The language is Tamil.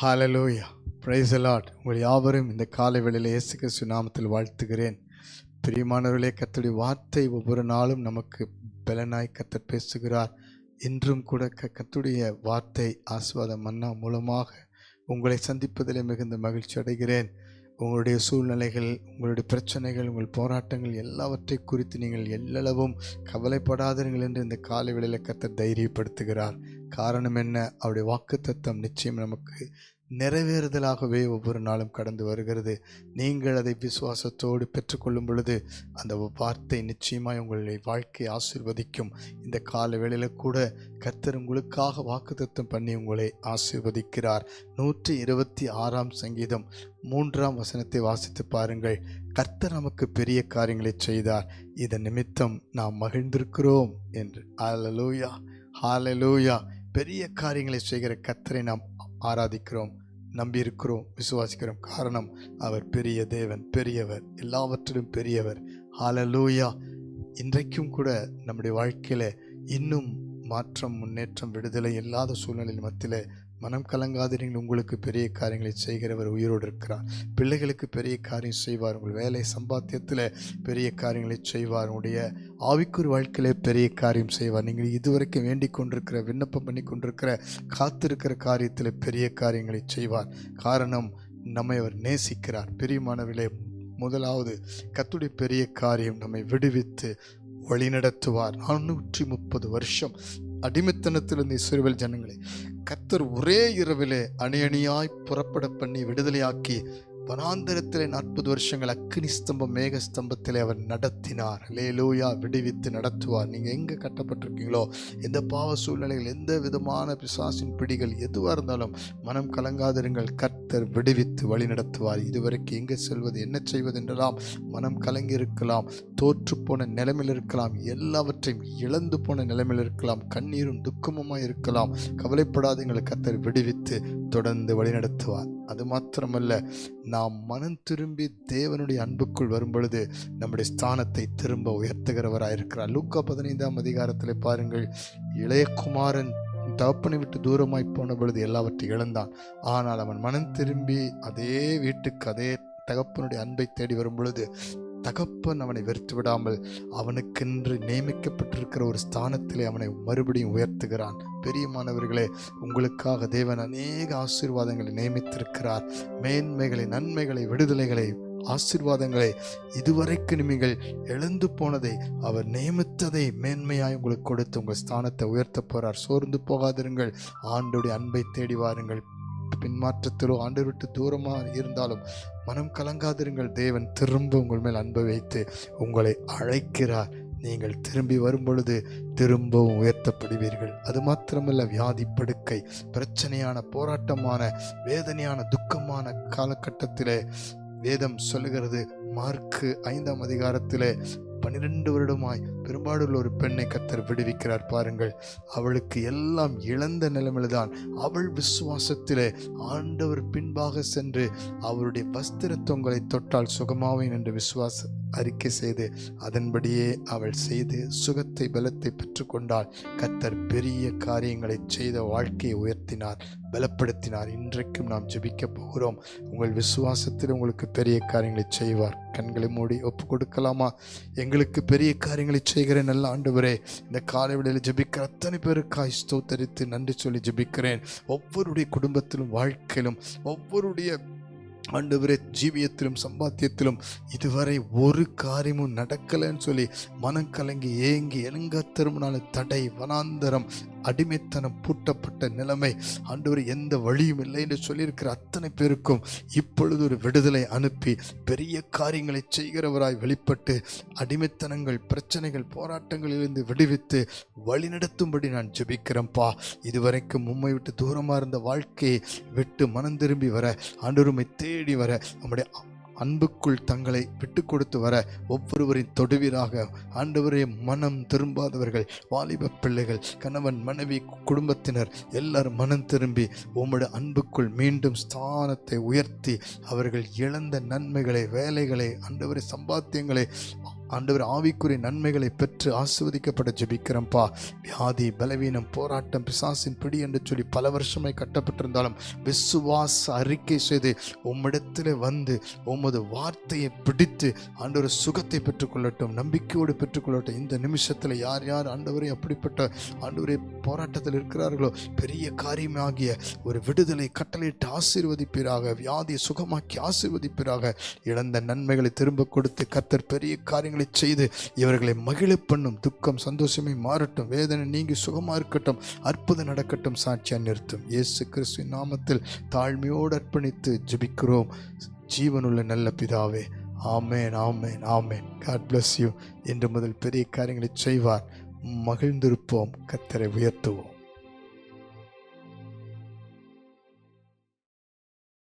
ஹalleluya பிரைஸ் அலாட் உங்கள் யாவரும் இந்த காலை வேளையில் இயேசு கிறிஸ்து நாமத்தில் வாழ்த்துகிறேன். பிரியமானவர்களே கத்தடி வார்த்தை ஒவ்வொரு நாளும் நமக்கு பலனாய் கத்த பேசுகிறார். இன்றும் கூட க வார்த்தை ஆஸ்வாத மன்னா மூலமாக உங்களை சந்திப்பதிலே மிகுந்த மகிழ்ச்சி அடைகிறேன். உங்களுடைய சூழ்நிலைகள் உங்களுடைய பிரச்சனைகள் உங்கள் போராட்டங்கள் எல்லாவற்றை குறித்து நீங்கள் எல்லளவும் கவலைப்படாதீர்கள் என்று இந்த காலை வேளையில் கத்த தைரியப்படுத்துகிறார். காரணம் என்ன? அவருடைய வாக்குத்தத்தம் நிச்சயம் நமக்கு நிறைவேறுதலாகவே ஒவ்வொரு நாளும் கடந்து வருகிறது. நீங்கள் அதை விசுவாசத்தோடு பெற்றுக்கொள்ளும் பொழுது அந்த வார்த்தை நிச்சயமாய் உங்களுடைய வாழ்க்கையை ஆசிர்வதிக்கும். இந்த கால வேளையில் கூட கர்த்தர் உங்களுக்காக வாக்குத்தத்தம் பண்ணி உங்களை ஆசிர்வதிக்கிறார். நூற்றி இருபத்தி ஆறாம் சங்கீதம் மூன்றாம் வசனத்தை வாசித்து பாருங்கள். கர்த்தர் நமக்கு பெரிய காரியங்களை செய்தார். இதன் நிமித்தம் நாம் மகிழ்ந்திருக்கிறோம் என்று. ஹalleluya ஹாலலூயா பெரிய காரியங்களை செய்கிற கத்தரை நாம் ஆராதிக்கிறோம் நம்பியிருக்கிறோம் விசுவாசிக்கிறோம். காரணம் அவர் பெரிய தேவன் பெரியவர் எல்லாவற்றிலும் பெரியவர். ஹாலலூயா இன்றைக்கும் கூட நம்முடைய வாழ்க்கையில் இன்னும் மாற்றம் முன்னேற்றம் விடுதலை இல்லாத சூழ்நிலையில் மத்தியில் மனம் கலங்காதீர்கள். உங்களுக்கு பெரிய காரியங்களை செய்கிறவர் உயிரோடு இருக்கிறார். பிள்ளைகளுக்கு பெரிய காரியம் செய்வார். உங்கள் வேலை சம்பாத்தியத்தில் பெரிய காரியங்களை செய்வார். உங்களுடைய ஆவிக்குரிய வாழ்க்கையிலே பெரிய காரியம் செய்வார். நீங்கள் இதுவரைக்கும் வேண்டிக் கொண்டிருக்கிற விண்ணப்பம் பண்ணி கொண்டிருக்கிற காத்திருக்கிற காரியத்தில் பெரிய காரியங்களை செய்வார். காரணம் நம்மை அவர் நேசிக்கிறார். பெரியமானவிலே முதலாவது கத்துடைய பெரிய காரியம் நம்மை விடுவித்து வழிநடத்துவார். நானூற்றி முப்பது வருஷம் அடிமைத்தனத்தில் இருந்த இஸ்ரவேல் ஜனங்களை கத்தர் ஒரே இரவிலே அணி அணியாய் புறப்பட பண்ணி விடுதலையாக்கி வனாந்தரத்தில் நாற்பது வருஷங்கள் அக்னி ஸ்தம்பம் மேக ஸ்தம்பத்தில் அவர் நடத்தினார். லேலூயா விடுவித்து நடத்துவார். நீங்கள் எங்கே கட்டப்பட்டிருக்கீங்களோ எந்த பாவ சூழ்நிலைகள் எந்த விதமான பிசாசின் பிடிகள் எதுவாக இருந்தாலும் மனம் கலங்காதிருங்கள். கர்த்தர் விடுவித்து வழி நடத்துவார். இதுவரைக்கும் எங்கே செல்வது என்ன செய்வது என்றெல்லாம் மனம் கலங்கி இருக்கலாம் தோற்று போன நிலைமையில் இருக்கலாம். எல்லாவற்றையும் இழந்து போன நிலைமையில் இருக்கலாம். கண்ணீரும் துக்கமுமாக இருக்கலாம். கவலைப்படாதீங்களை. கர்த்தர் விடுவித்து தொடர்ந்து வழிநடத்துவார் அது மாத்திரமல்ல நாம் மனம் திரும்பி தேவனுடைய அன்புக்குள் வரும் பொழுது நம்முடைய ஸ்தானத்தை திரும்ப உயர்த்துகிறவராயிருக்கிறார் லூக்கா பதினைந்தாம் அதிகாரத்தில் பாருங்கள் இளையகுமாரன் தகப்பனை விட்டு தூரமாய் போன பொழுது எல்லாவற்றையும் இழந்தான். ஆனால் அவன் மனம் திரும்பி அதே வீட்டுக்கு அதே தகப்பனுடைய அன்பை தேடி வரும் பொழுது தகப்பன் அவனை வெறுத்து விடாமல் அவனுக்கென்று நியமிக்கப்பட்டிருக்கிற ஒரு ஸ்தானத்திலே அவனை மறுபடியும் உயர்த்துகிறான். பெரியமானவர்களே உங்களுக்காக தேவன் அநேக ஆசீர்வாதங்களை நியமித்திருக்கிறார். மேன்மைகளை நன்மைகளை விடுதலைகளை ஆசீர்வாதங்களை இதுவரைக்கும் நீங்கள் எழுந்து போனதை அவர் நியமித்ததை மேன்மையாய் உங்களுக்கு கொடுத்து உங்கள் ஸ்தானத்தை உயர்த்த போறார். சோர்ந்து போகாதிருங்கள். ஆண்டுடைய அன்பை தேடி வாருங்கள். பின்மாற்றத்திலோ ஆண்டு விட்டு தூரமாக இருந்தாலும் மனம் கலங்காதிருங்கள். தேவன் திரும்ப உங்கள் மேல் அன்பை வைத்து உங்களை அழைக்கிறார். நீங்கள் திரும்பி வரும் பொழுது திரும்பவும் உயர்த்தப்படுவீர்கள். அது மாத்திரமல்ல வியாதி படுக்கை பிரச்சனையான போராட்டமான வேதனையான துக்கமான காலகட்டத்திலே வேதம் சொல்லுகிறது. மார்க்கு ஐந்தாம் அதிகாரத்திலே பன்னிரெண்டு வருடமாய் பெரும்பாடுள்ள ஒரு பெண்ணை கத்தர் விடுவிக்கிறார் பாருங்கள். அவளுக்கு எல்லாம் இழந்த நிலைமையில்தான் அவள் விசுவாசத்திலே ஆண்டவர் பின்பாக சென்று அவருடைய வஸ்திர தொங்கலை தொட்டால் சுகமாவேன் என்று விசுவாச அறிக்கை செய்து அதன்படியே அவள் செய்து சுகத்தை பலத்தை பெற்றுக்கொண்டால் கத்தர் பெரிய காரியங்களை செய்த வாழ்க்கையை உயர்த்தினார் பலப்படுத்தினார். இன்றைக்கும் நாம் ஜெபிக்க போகிறோம். உங்கள் விசுவாசத்தில் உங்களுக்கு பெரிய காரியங்களை செய்வார். கண்களை மூடி ஒப்பு கொடுக்கலாமா? எங்களுக்கு பெரிய காரியங்களை செய்கிற நல்ல ஆண்டவரே. இந்த காலை வேளையில் ஜபிக்கிற அத்தனை பேருக்காய் ஸ்தோத்தரித்து நன்றி சொல்லி ஜெபிக்கிறேன். ஒவ்வொருடைய குடும்பத்திலும் வாழ்க்கையிலும் ஒவ்வொருடைய ஆண்டவரே ஜீவியத்திலும் சம்பாத்தியத்திலும் இதுவரை ஒரு காரியமும் நடக்கலைன்னு சொல்லி மனம் கலங்கி ஏங்கி எலுங்க திரும்பினாலும் தடை வனாந்தரம் அடிமைத்தனம் பூட்டப்பட்ட நிலைமை. ஆண்டவர் எந்த வழியும் இல்லை என்று சொல்லியிருக்கிற அத்தனை பேருக்கும் இப்பொழுது ஒரு விடுதலை அனுப்பி பெரிய காரியங்களை செய்கிறவராய் வெளிப்பட்டு அடிமைத்தனங்கள் பிரச்சனைகள் போராட்டங்களிலிருந்து விடுவித்து வழிநடத்தும்படி நான் ஜெபிக்கிறேன்ப்பா. இதுவரைக்கும் உம்மை விட்டு தூரமாக இருந்த வாழ்க்கையை விட்டு மனம் திரும்பி வர ஆண்டவருமை தேடி வர நம்முடைய அன்புக்குள் தங்களை விட்டு கொடுத்து வர ஒவ்வொருவரின் தொடுவீராக ஆண்டவரே மனம் திரும்பாதவர்கள் வாலிப பிள்ளைகள் கணவன் மனைவி குடும்பத்தினர் எல்லாரும் மனம் திரும்பி உம்முடைய அன்புக்குள் மீண்டும் ஸ்தானத்தை உயர்த்தி அவர்கள் இழந்த நன்மைகளை வேலைகளை ஆண்டவரை சம்பாத்தியங்களை ஆண்டவர் ஆவிக்குரிய நன்மைகளை பெற்று ஆசிர்வதிக்கப்பட ஜெபிக்கிறோம்ப்பா வியாதி பலவீனம் போராட்டம் பிசாசின் பிடி என்று சொல்லி பல வருஷமாய் கட்டப்பட்டிருந்தாலும் விசுவாச அறிக்கை செய்து உம்மிடத்தில் வந்து உமது வார்த்தையை பிடித்து ஆண்டவர் சுகத்தை பெற்றுக்கொள்ளட்டும் நம்பிக்கையோடு பெற்றுக்கொள்ளட்டும். இந்த நிமிஷத்தில் யார் யார் ஆண்டவரை அப்படிப்பட்ட ஆண்டவரை போராட்டத்தில் இருக்கிறார்களோ பெரிய காரியமாகிய ஒரு விடுதலை கட்டளையிட்டு ஆசீர்வதிப்பீராக வியாதியை சுகமாக்கி ஆசீர்வதிப்பீராக. இழந்த நன்மைகளை திரும்ப கொடுத்து கர்த்தர் பெரிய காரியங்கள் செய்து இவர்களை மகிழ பண்ணும் துக்கம் சந்தோஷமே மாறட்டும் வேதனை நீங்கி சுகமாக இருக்கட்டும் அற்புதம் நடக்கட்டும் சாட்சியாக நிறுத்தும். இயேசு கிறிஸ்துவின் நாமத்தில் தாழ்மையோடு அர்ப்பணித்து ஜபிக்கிறோம். ஜீவனுள்ள நல்ல பிதாவே ஆமேன் ஆமேன் ஆமேன். காட் பிளஸ் யூ இன்று முதல் பெரிய காரியங்களை செய்வார். மகிழ்ந்திருப்போம். கத்தரை உயர்த்துவோம்.